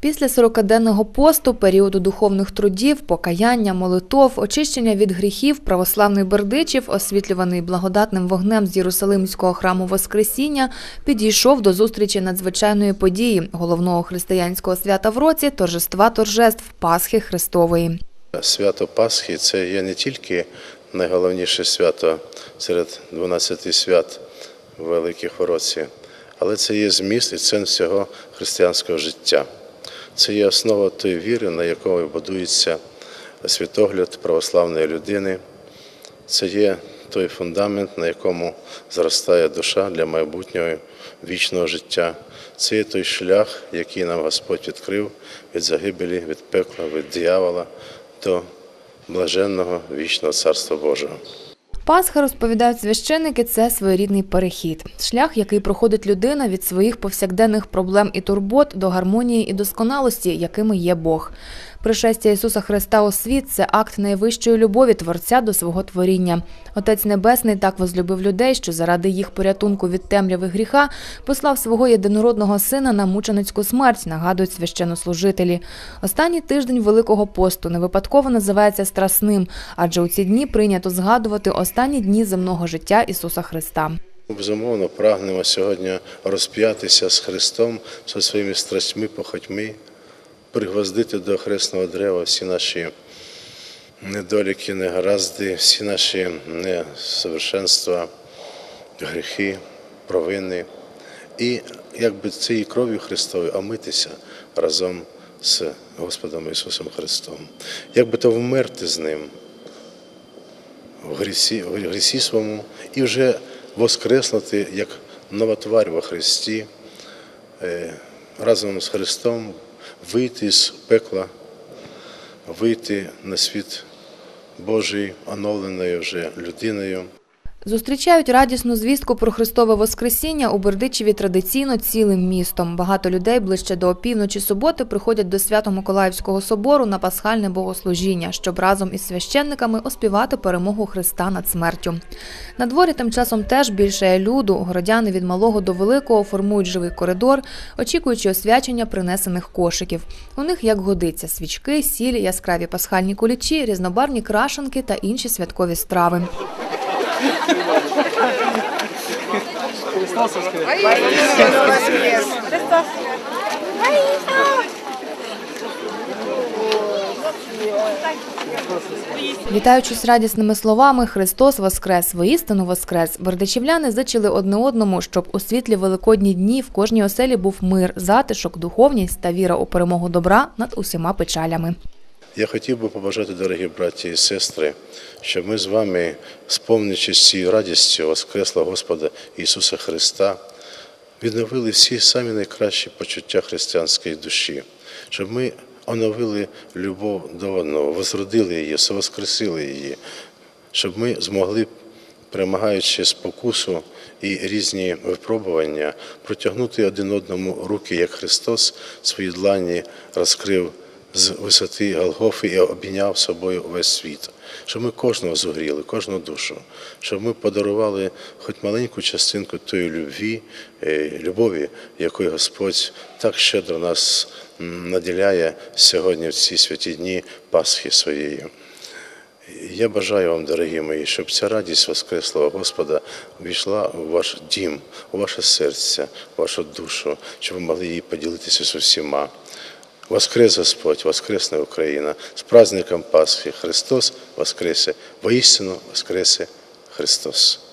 Після 40-денного посту, періоду духовних трудів, покаяння, молитов, очищення від гріхів, православний Бердичів, освітлюваний благодатним вогнем з Єрусалимського храму Воскресіння, підійшов до зустрічі надзвичайної події, головного християнського свята в році – торжества торжеств Пасхи Христової. Свято Пасхи це є не тільки найголовніше свято серед 12 свят великих в році, але це є зміст і центр всього християнського життя. Це є основа тої віри, на якої будується світогляд православної людини. Це є той фундамент, на якому зростає душа для майбутнього вічного життя. Це є той шлях, який нам Господь відкрив від загибелі, від пекла, від диявола до блаженного вічного Царства Божого. Пасха, розповідають священники, це своєрідний перехід. Шлях, який проходить людина від своїх повсякденних проблем і турбот до гармонії і досконалості, якими є Бог. Пришестя Ісуса Христа у світ це акт найвищої любові Творця до свого творіння. Отець Небесний так возлюбив людей, що заради їх порятунку від темряви гріха послав свого єдинородного сина на мученицьку смерть, нагадують священнослужителі. Останній тиждень Великого посту не випадково називається страсним, адже у ці дні прийнято згадувати останні дні земного життя Ісуса Христа. Безумовно, прагнемо сьогодні розп'ятися з Христом зі своїми страстьми, похотьми, пригвоздити до хресного дерева всі наші недоліки, негаразди, всі наші несовершенства, гріхи, провини. І якби цією кров'ю Христовою омитися разом з Господом Ісусом Христом. Якби то вмерти з Ним в грісі, в грісі своєму і вже воскреснути як нова тварь во Христі, е, разом з Христом вийти з пекла, вийти на світ Божий, оновленою вже людиною. Зустрічають радісну звістку про Христове Воскресіння у Бердичеві традиційно цілим містом. Багато людей ближче до опівночі суботи приходять до Свято-Миколаївського собору на пасхальне богослужіння, щоб разом із священниками оспівати перемогу Христа над смертю. На дворі тим часом теж більше люду. Городяни від малого до великого формують живий коридор, очікуючи освячення принесених кошиків. У них, як годиться, свічки, сіль, яскраві пасхальні кулічі, різнобарвні крашенки та інші святкові страви. Вітаючись радісними словами Христос Воскрес, воістину Воскрес, бердичівляни зичили одне одному, щоб у світлі великодні дні в кожній оселі був мир, затишок, духовність та віра у перемогу добра над усіма печалями. Я хотів би побажати, дорогі браті і сестри, щоб ми з вами, сповнюючись цією радістю Воскресла Господа Ісуса Христа, відновили всі самі найкращі почуття християнської душі, щоб ми оновили любов до одного, возродили її, воскресили її, щоб ми змогли, перемагаючи спокусу і різні випробування, протягнути один одному руки, як Христос свої длані розкрив з висоти Голгофи і обійняв собою весь світ, щоб ми кожного зогріли, кожну душу, щоб ми подарували хоч маленьку частинку тої любві, е, любові, якою Господь так щедро нас наділяє сьогодні в ці святі дні Пасхи своєї. Я бажаю вам, дорогі мої, щоб ця радість Воскреслого Господа війшла у ваш дім, у ваше серце, у вашу душу, щоб ви могли її поділитися з усіма. Воскрес Господь, Воскресна Україна, з праздником Пасхи Христос Воскресе, воістину Воскресе Христос.